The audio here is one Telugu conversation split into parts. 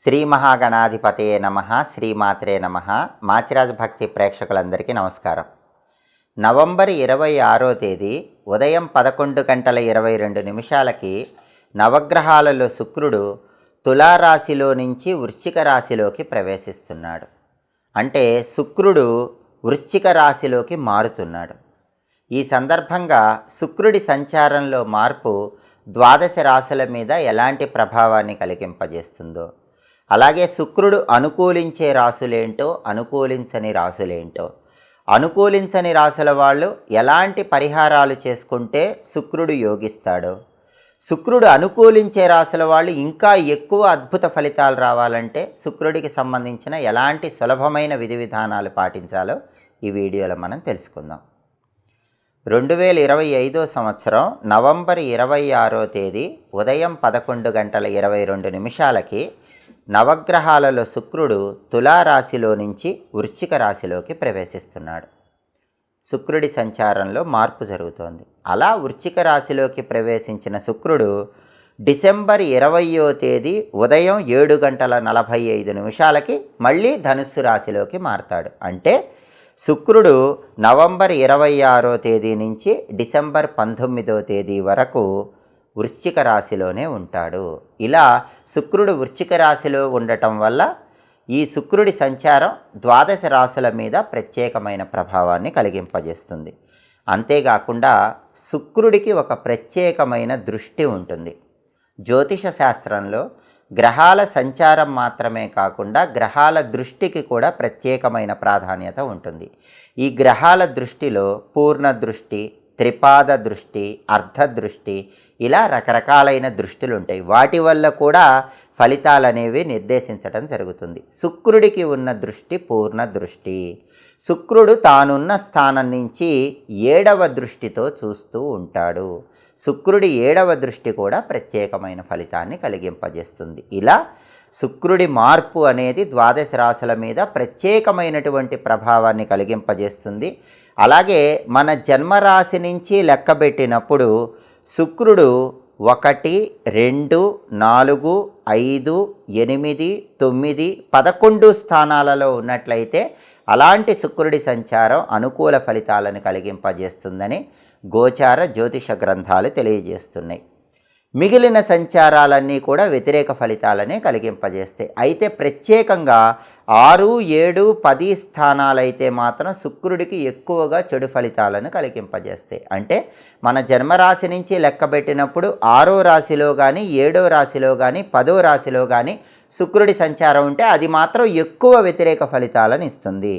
శ్రీ మహాగణాధిపతే నమ శ్రీమాత్రే నమ. మాచిరాజ భక్తి ప్రేక్షకులందరికీ నమస్కారం. నవంబర్ ఇరవై ఆరో తేదీ ఉదయం పదకొండు గంటల ఇరవై రెండు నిమిషాలకి నవగ్రహాలలో శుక్రుడు తులారాశిలో నుంచి వృశ్చిక రాశిలోకి ప్రవేశిస్తున్నాడు. అంటే శుక్రుడు వృశ్చిక రాశిలోకి మారుతున్నాడు. ఈ సందర్భంగా శుక్రుడి సంచారంలో మార్పు ద్వాదశ రాశుల మీద ఎలాంటి ప్రభావాన్ని కలిగింపజేస్తుందో అలాగే శుక్రుడు అనుకూలించే రాసులేంటో అనుకూలించని రాసులేంటో. అనుకూలించని రాసుల వాళ్ళు ఎలాంటి పరిహారాలు చేసుకుంటే శుక్రుడు యోగిస్తాడు. శుక్రుడు అనుకూలించే రాసుల వాళ్ళు ఇంకా ఎక్కువ అద్భుత ఫలితాలు రావాలంటే శుక్రుడికి సంబంధించిన ఎలాంటి సులభమైన విధి విధానాలు పాటించాలో ఈ వీడియోలో మనం తెలుసుకుందాం. రెండు వేల ఇరవై ఐదో సంవత్సరం నవంబర్ ఇరవై ఆరో తేదీ ఉదయం పదకొండు గంటల ఇరవై రెండు నిమిషాలకి నవగ్రహాలలో శుక్రుడు తులారాశిలో నుంచి వృశ్చిక రాశిలోకి ప్రవేశిస్తున్నాడు. శుక్రుడి సంచారంలో మార్పు జరుగుతోంది. అలా వృశ్చిక రాశిలోకి ప్రవేశించిన శుక్రుడు డిసెంబర్ ఇరవయో తేదీ ఉదయం ఏడు గంటల నలభై ఐదు నిమిషాలకి మళ్ళీ ధనుస్సు రాశిలోకి మారతాడు. అంటే శుక్రుడు నవంబర్ ఇరవై ఆరో తేదీ నుంచి డిసెంబర్ పంతొమ్మిదో తేదీ వరకు వృశ్చిక రాశిలోనే ఉంటాడు. ఇలా శుక్రుడు వృశ్చిక రాశిలో ఉండటం వల్ల ఈ శుక్రుడి సంచారం ద్వాదశ రాశుల మీద ప్రత్యేకమైన ప్రభావాన్ని కలిగింపజేస్తుంది. అంతేకాకుండా శుక్రుడికి ఒక ప్రత్యేకమైన దృష్టి ఉంటుంది. జ్యోతిష శాస్త్రంలో గ్రహాల సంచారం మాత్రమే కాకుండా గ్రహాల దృష్టికి కూడా ప్రత్యేకమైన ప్రాధాన్యత ఉంటుంది. ఈ గ్రహాల దృష్టిలో పూర్ణ దృష్టి త్రిపాద దృష్టి అర్ధ దృష్టి ఇలా రకరకాలైన దృష్టిలు ఉంటాయి వాటి వల్ల కూడా ఫలితాలు అనేవి నిర్దేశించడం జరుగుతుంది. శుక్రుడికి ఉన్న దృష్టి పూర్ణ దృష్టి. శుక్రుడు తానున్న స్థానం నుంచి ఏడవ దృష్టితో చూస్తూ ఉంటాడు. శుక్రుడి ఏడవ దృష్టి కూడా ప్రత్యేకమైన ఫలితాన్ని కలిగింపజేస్తుంది. ఇలా శుక్రుడి మార్పు అనేది ద్వాదశ రాశుల మీద ప్రత్యేకమైనటువంటి ప్రభావాన్ని కలిగింపజేస్తుంది. అలాగే మన జన్మరాశి నుంచి లెక్కబెట్టినప్పుడు శుక్రుడు ఒకటి రెండు నాలుగు ఐదు ఎనిమిది తొమ్మిది పదకొండు స్థానాలలో ఉన్నట్లయితే అలాంటి శుక్రుడి సంచారం అనుకూల ఫలితాలను కలిగింపజేస్తుందని గోచార జ్యోతిష గ్రంథాలు తెలియజేస్తున్నాయి. మిగిలిన సంచారాలన్నీ కూడా వ్యతిరేక ఫలితాలనే కలిగింపజేస్తాయి అయితే ప్రత్యేకంగా ఆరు ఏడు పది స్థానాలైతే మాత్రం శుక్రుడికి ఎక్కువగా చెడు ఫలితాలను కలిగింపజేస్తాయి అంటే మన జన్మరాశి నుంచి లెక్కబెట్టినప్పుడు ఆరో రాశిలో కానీ ఏడో రాశిలో కానీ పదో రాశిలో కానీ శుక్రుడి సంచారం ఉంటే అది మాత్రం ఎక్కువ వ్యతిరేక ఫలితాలను ఇస్తుంది.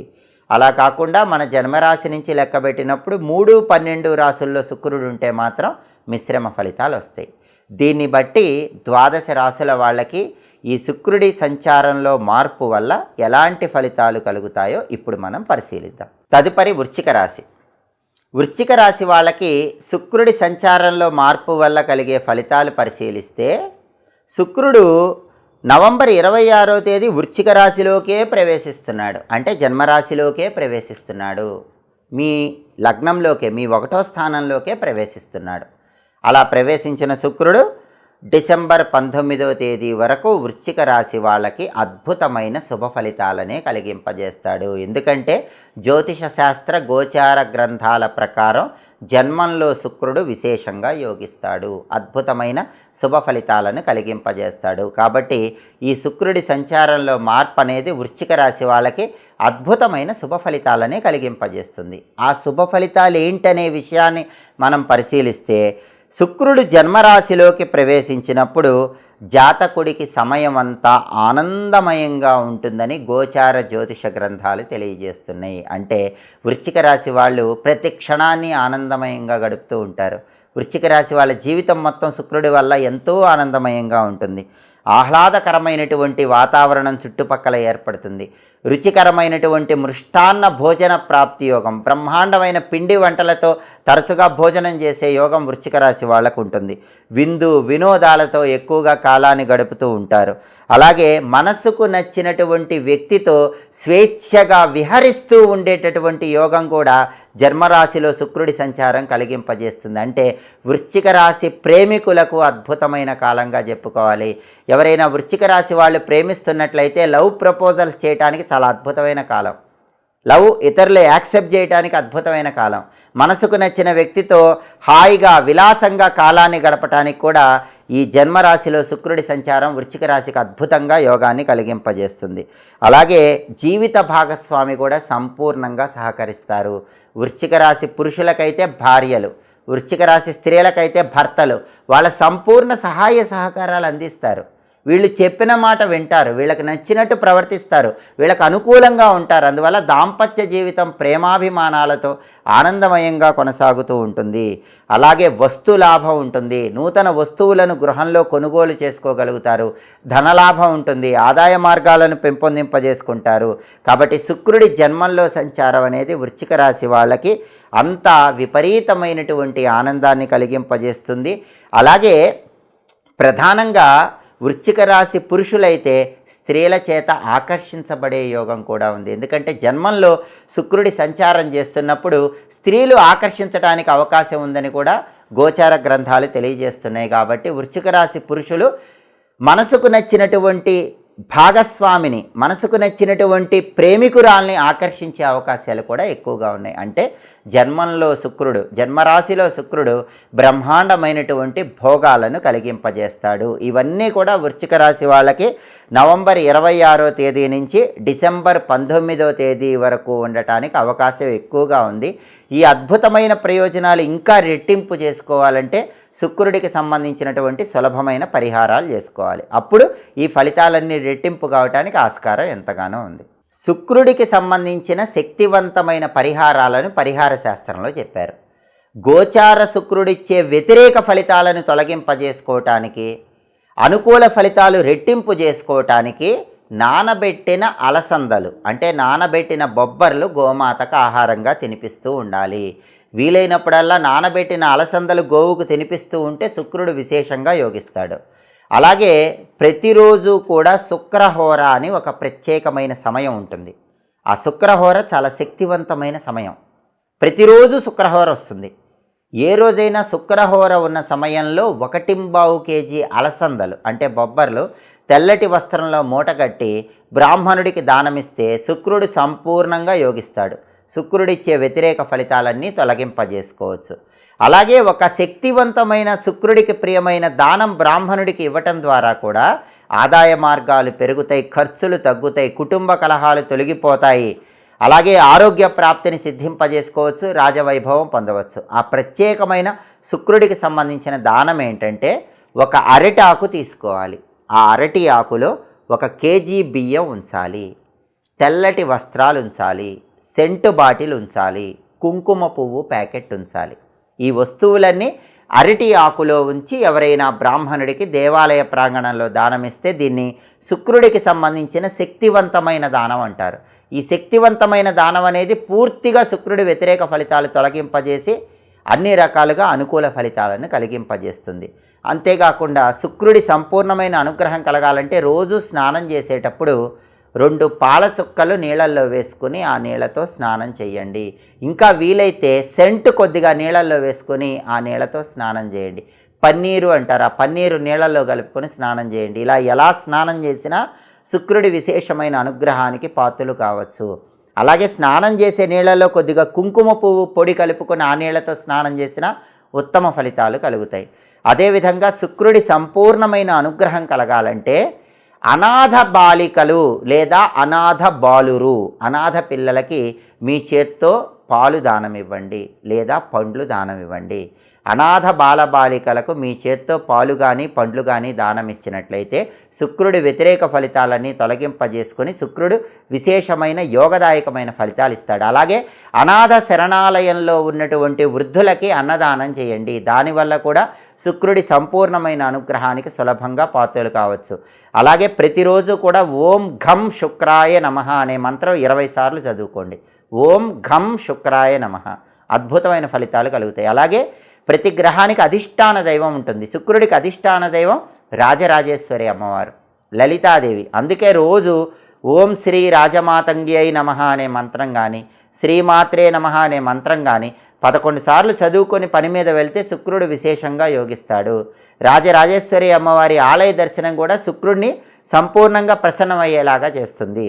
అలా కాకుండా మన జన్మరాశి నుంచి లెక్కబెట్టినప్పుడు మూడు పన్నెండు రాసుల్లో శుక్రుడు ఉంటే మాత్రం మిశ్రమ ఫలితాలు వస్తాయి దీన్ని బట్టి ద్వాదశ రాశుల వాళ్ళకి ఈ శుక్రుడి సంచారంలో మార్పు వల్ల ఎలాంటి ఫలితాలు కలుగుతాయో ఇప్పుడు మనం పరిశీలిద్దాం. తదుపరి వృశ్చిక రాశి. వృశ్చిక రాశి వాళ్ళకి శుక్రుడి సంచారంలో మార్పు వల్ల కలిగే ఫలితాలు పరిశీలిస్తే శుక్రుడు నవంబర్ ఇరవై ఆరో తేదీ వృశ్చిక రాశిలోకే ప్రవేశిస్తున్నాడు. అంటే జన్మరాశిలోకే ప్రవేశిస్తున్నాడు. మీ లగ్నంలోకే మీ ఒకటో స్థానంలోకే ప్రవేశిస్తున్నాడు. అలా ప్రవేశించిన శుక్రుడు డిసెంబర్ పంతొమ్మిదవ తేదీ వరకు వృశ్చిక రాశి వాళ్ళకి అద్భుతమైన శుభ ఫలితాలనే కలిగింపజేస్తాడు. ఎందుకంటే జ్యోతిష శాస్త్ర గోచార గ్రంథాల ప్రకారం జన్మంలో శుక్రుడు విశేషంగా యోగిస్తాడు. అద్భుతమైన శుభ ఫలితాలను కలిగింపజేస్తాడు. కాబట్టి ఈ శుక్రుడి సంచారంలో మార్పు అనేది వృశ్చిక రాశి వాళ్ళకి అద్భుతమైన శుభ ఫలితాలనే కలిగింపజేస్తుంది. ఆ శుభ ఫలితాలు ఏంటనే విషయాన్ని మనం పరిశీలిస్తే శుక్రుడు జన్మరాశిలోకి ప్రవేశించినప్పుడు జాతకుడికి సమయం అంతా ఆనందమయంగా ఉంటుందని గోచార జ్యోతిష గ్రంథాలు తెలియజేస్తున్నాయి. అంటే వృశ్చిక రాశి వాళ్ళు ప్రతి క్షణాన్ని ఆనందమయంగా గడుపుతూ ఉంటారు. వృశ్చిక రాశి వాళ్ళ జీవితం మొత్తం శుక్రుడి వల్ల ఎంతో ఆనందమయంగా ఉంటుంది. ఆహ్లాదకరమైనటువంటి వాతావరణం చుట్టుపక్కల ఏర్పడుతుంది. రుచికరమైనటువంటి మృష్టాన్న భోజన ప్రాప్తి యోగం బ్రహ్మాండమైన పిండి వంటలతో తరచుగా భోజనం చేసే యోగం వృశ్చిక రాశి వాళ్ళకు ఉంటుంది. విందు వినోదాలతో ఎక్కువగా కాలాన్ని గడుపుతూ ఉంటారు. అలాగే మనస్సుకు నచ్చినటువంటి వ్యక్తితో స్వేచ్ఛగా విహరిస్తూ ఉండేటటువంటి యోగం కూడా జన్మరాశిలో శుక్రుడి సంచారం కలిగింపజేస్తుంది. అంటే వృశ్చిక రాశి ప్రేమికులకు అద్భుతమైన కాలంగా చెప్పుకోవాలి. ఎవరైనా వృశ్చిక రాశి వాళ్ళు ప్రేమిస్తున్నట్లయితే లవ్ ప్రపోజల్స్ చేయడానికి చాలా అద్భుతమైన కాలం. లవ్ ఇతరులు యాక్సెప్ట్ చేయడానికి అద్భుతమైన కాలం. మనసుకు నచ్చిన వ్యక్తితో హాయిగా విలాసంగా కాలాన్ని గడపటానికి కూడా ఈ జన్మరాశిలో శుక్రుడి సంచారం వృశ్చిక రాశికి అద్భుతంగా యోగాన్ని కలిగింపజేస్తుంది. అలాగే జీవిత భాగస్వామి కూడా సంపూర్ణంగా సహకరిస్తారు. వృశ్చిక రాశి పురుషులకైతే భార్యలు వృశ్చిక రాశి స్త్రీలకైతే భర్తలు వాళ్ళ సంపూర్ణ సహాయ సహకారాలు అందిస్తారు. వీళ్ళు చెప్పిన మాట వింటారు వీళ్ళకి నచ్చినట్టు ప్రవర్తిస్తారు వీళ్ళకి అనుకూలంగా ఉంటారు. అందువల్ల దాంపత్య జీవితం ప్రేమాభిమానాలతో ఆనందమయంగా కొనసాగుతూ ఉంటుంది. అలాగే వస్తు లాభం ఉంటుంది. నూతన వస్తువులను గృహంలో కొనుగోలు చేసుకోగలుగుతారు. ధనలాభం ఉంటుంది. ఆదాయ మార్గాలను పెంపొందింపజేసుకుంటారు. కాబట్టి శుక్రుడి జన్మంలో సంచారం అనేది వృశ్చిక రాశి వాళ్ళకి అంత విపరీతమైనటువంటి ఆనందాన్ని కలిగింపజేస్తుంది. అలాగే ప్రధానంగా వృశ్చిక రాశి పురుషులైతే స్త్రీల చేత ఆకర్షించబడే యోగం కూడా ఉంది. ఎందుకంటే జన్మంలో శుక్రుడి సంచారం చేస్తున్నప్పుడు స్త్రీలు ఆకర్షించడానికి అవకాశం ఉందని కూడా గోచార గ్రంథాలు తెలియజేస్తున్నాయి. కాబట్టి వృశ్చిక రాశి పురుషులు మనసుకు నచ్చినటువంటి భాగస్వామిని మనసుకు నచ్చినటువంటి ప్రేమికురాల్ని ఆకర్షించే అవకాశాలు కూడా ఎక్కువగా ఉన్నాయి. అంటే జన్మంలో శుక్రుడు జన్మరాశిలో శుక్రుడు బ్రహ్మాండమైనటువంటి భోగాలను కలిగింపజేస్తాడు. ఇవన్నీ కూడా వృశ్చిక రాశి వాళ్ళకి నవంబర్ ఇరవై ఆరో తేదీ నుంచి డిసెంబర్ పంతొమ్మిదో తేదీ వరకు ఉండటానికి అవకాశం ఎక్కువగా ఉంది. ఈ అద్భుతమైన ప్రయోజనాలు ఇంకా రెట్టింపు చేసుకోవాలంటే శుక్రుడికి సంబంధించినటువంటి సులభమైన పరిహారాలు చేసుకోవాలి. అప్పుడు ఈ ఫలితాలన్నీ రెట్టింపు కావటానికి ఆస్కారం ఎంతగానో ఉంది. శుక్రుడికి సంబంధించిన శక్తివంతమైన పరిహారాలను పరిహార శాస్త్రంలో చెప్పారు. గోచార శుక్రుడిచ్చే వ్యతిరేక ఫలితాలను తొలగింపజేసుకోవటానికి అనుకూల ఫలితాలు రెట్టింపు చేసుకోవటానికి నానబెట్టిన అలసందలు అంటే నానబెట్టిన బొబ్బర్లు గోమాతకు ఆహారంగా తినిపిస్తూ ఉండాలి. వీలైనప్పుడల్లా నానబెట్టిన అలసందలు గోవుకు తినిపిస్తూ ఉంటే శుక్రుడు విశేషంగా యోగిస్తాడు. అలాగే ప్రతిరోజు కూడా శుక్రహోర అని ఒక ప్రత్యేకమైన సమయం ఉంటుంది. ఆ శుక్రహోర చాలా శక్తివంతమైన సమయం. ప్రతిరోజు శుక్రహోర వస్తుంది. ఏ రోజైనా శుక్రహోర ఉన్న సమయంలో ఒకటింబావు కేజీ అలసందలు అంటే బొబ్బర్లు తెల్లటి వస్త్రంలో మూటగట్టి బ్రాహ్మణుడికి దానమిస్తే శుక్రుడు సంపూర్ణంగా యోగిస్తాడు. శుక్రుడిచ్చే వ్యతిరేక ఫలితాలన్నీ తొలగింపజేసుకోవచ్చు. అలాగే ఒక శక్తివంతమైన శుక్రుడికి ప్రియమైన దానం బ్రాహ్మణుడికి ఇవ్వటం ద్వారా కూడా ఆదాయ మార్గాలు పెరుగుతాయి ఖర్చులు తగ్గుతాయి కుటుంబ కలహాలు తొలగిపోతాయి. అలాగే ఆరోగ్య ప్రాప్తిని సిద్ధింపజేసుకోవచ్చు రాజవైభవం పొందవచ్చు. ఆ ప్రత్యేకమైన శుక్రుడికి సంబంధించిన దానం ఏంటంటే ఒక అరటి ఆకు తీసుకోవాలి. ఆ అరటి ఆకులో ఒక కేజీ బియ్యం ఉంచాలి. తెల్లటి వస్త్రాలు ఉంచాలి. సెంటు బాటిల్ ఉంచాలి కుంకుమ పువ్వు ప్యాకెట్ ఉంచాలి. ఈ వస్తువులన్నీ అరటి ఆకులో ఉంచి ఎవరైనా బ్రాహ్మణుడికి దేవాలయ ప్రాంగణంలో దానమిస్తే దీన్ని శుక్రుడికి సంబంధించిన శక్తివంతమైన దానం అంటారు. ఈ శక్తివంతమైన దానం అనేది పూర్తిగా శుక్రుడి వ్యతిరేక ఫలితాలు తొలగింపజేసి అన్ని రకాలుగా అనుకూల ఫలితాలను కలిగింపజేస్తుంది. అంతేకాకుండా శుక్రుడి సంపూర్ణమైన అనుగ్రహం కలగాలంటే రోజు స్నానం చేసేటప్పుడు రెండు పాల చుక్కలు నీళ్ళల్లో వేసుకుని ఆ నీళ్ళతో స్నానం చేయండి. ఇంకా వీలైతే సెంట్ కొద్దిగా నీళ్ళల్లో వేసుకొని ఆ నీళ్ళతో స్నానం చేయండి. పన్నీరు అంటారు. ఆ పన్నీరు నీళ్ళల్లో కలుపుకొని స్నానం చేయండి. ఇలా ఎలా స్నానం చేసినా శుక్రుడి విశేషమైన అనుగ్రహానికి పాత్రలు కావచ్చు. అలాగే స్నానం చేసే నీళ్ళలో కొద్దిగా కుంకుమ పువ్వు పొడి కలుపుకొని ఆ నీళ్ళతో స్నానం చేసినా ఉత్తమ ఫలితాలు కలుగుతాయి. అదేవిధంగా శుక్రుడి సంపూర్ణమైన అనుగ్రహం కలగాలంటే అనాథ బాలికలు లేదా అనాథ బాలురు అనాథ పిల్లలకి మీ చేత్తో పాలు దానం ఇవ్వండి లేదా పండ్లు దానం ఇవ్వండి అనాథ బాలబాలికలకు మీ చేత్తో పాలు కానీ పండ్లు కానీ దానం ఇచ్చినట్లయితే శుక్రుడి వ్యతిరేక ఫలితాలన్నీ తొలగింపజేసుకొని శుక్రుడు విశేషమైన యోగదాయకమైన ఫలితాలు ఇస్తాడు. అలాగే అనాథ శరణాలయంలో ఉన్నటువంటి వృద్ధులకి అన్నదానం చేయండి. దానివల్ల కూడా శుక్రుడి సంపూర్ణమైన అనుగ్రహానికి సులభంగా పాత్రలు కావచ్చు. అలాగే ప్రతిరోజు కూడా ఓం ఘం శుక్రాయ నమ అనే మంత్రం ఇరవై సార్లు చదువుకోండి. ఓం ఘం శుక్రాయ నమ. అద్భుతమైన ఫలితాలు కలుగుతాయి. అలాగే ప్రతి గ్రహానికి అధిష్టాన దైవం ఉంటుంది. శుక్రుడికి అధిష్టాన దైవం రాజరాజేశ్వరి అమ్మవారు లలితాదేవి. అందుకే రోజు ఓం శ్రీ రాజమాతంగి అయి నమ అనే మంత్రం కానీ శ్రీమాత్రే నమ అనే మంత్రం కానీ పదకొండు సార్లు చదువుకొని పని మీద వెళ్తే శుక్రుడు విశేషంగా యోగిస్తాడు. రాజరాజేశ్వరి అమ్మవారి ఆలయ దర్శనం కూడా శుక్రుడిని సంపూర్ణంగా ప్రసన్నమయ్యేలాగా చేస్తుంది.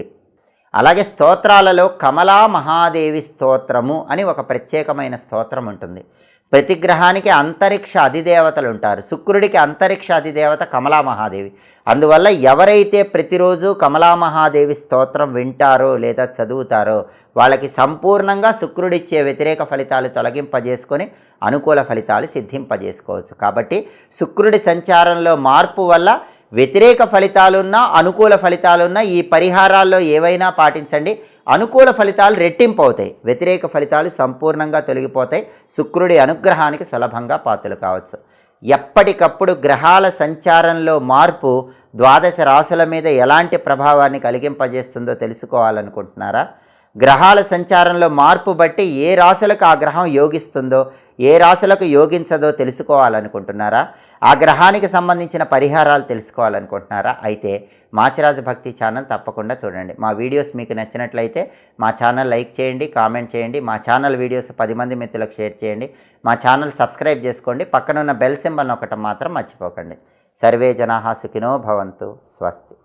అలాగే స్తోత్రాలలో కమలా మహాదేవి స్తోత్రము అని ఒక ప్రత్యేకమైన స్తోత్రం ఉంటుంది. ప్రతి గ్రహానికి అంతరిక్ష అధిదేవతలు ఉంటారు శుక్రుడికి అంతరిక్ష అధిదేవత కమలా మహాదేవి. అందువల్ల ఎవరైతే ప్రతిరోజు కమలా మహాదేవి స్తోత్రం వింటారో లేదా చదువుతారో వాళ్ళకి సంపూర్ణంగా శుక్రుడిచ్చే వ్యతిరేక ఫలితాలు తొలగింపజేసుకొని అనుకూల ఫలితాలు సిద్ధింపజేసుకోవచ్చు. కాబట్టి శుక్రుడి సంచారంలో మార్పు వల్ల వ్యతిరేక ఫలితాలున్నా అనుకూల ఫలితాలున్నా ఈ పరిహారాల్లో ఏవైనా పాటించండి. అనుకూల ఫలితాలు రెట్టింపు అవుతాయి. వ్యతిరేక ఫలితాలు సంపూర్ణంగా తొలగిపోతాయి. శుక్రుడి అనుగ్రహానికి సులభంగా పాత్రలు కావచ్చు. ఎప్పటికప్పుడు గ్రహాల సంచారంలో మార్పు ద్వాదశ రాశుల మీద ఎలాంటి ప్రభావాన్ని కలిగింపజేస్తుందో తెలుసుకోవాలనుకుంటున్నారా? గ్రహాల సంచారంలో మార్పు బట్టి ఏ రాశులకు ఆ గ్రహం యోగిస్తుందో ఏ రాశులకు యోగించదో తెలుసుకోవాలనుకుంటున్నారా? ఆ గ్రహానికి సంబంధించిన పరిహారాలు తెలుసుకోవాలనుకుంటున్నారా? అయితే మాచిరాజు భక్తి ఛానల్ తప్పకుండా చూడండి. మా వీడియోస్ మీకు నచ్చినట్లయితే మా ఛానల్ లైక్ చేయండి కామెంట్ చేయండి మా ఛానల్ వీడియోస్ పది మంది మిత్రులకు షేర్ చేయండి మా ఛానల్ సబ్స్క్రైబ్ చేసుకోండి పక్కనున్న బెల్ సింబల్ ఒకటి మాత్రం మర్చిపోకండి. సర్వే జనాహా సుఖినో భవంతు స్వస్తి.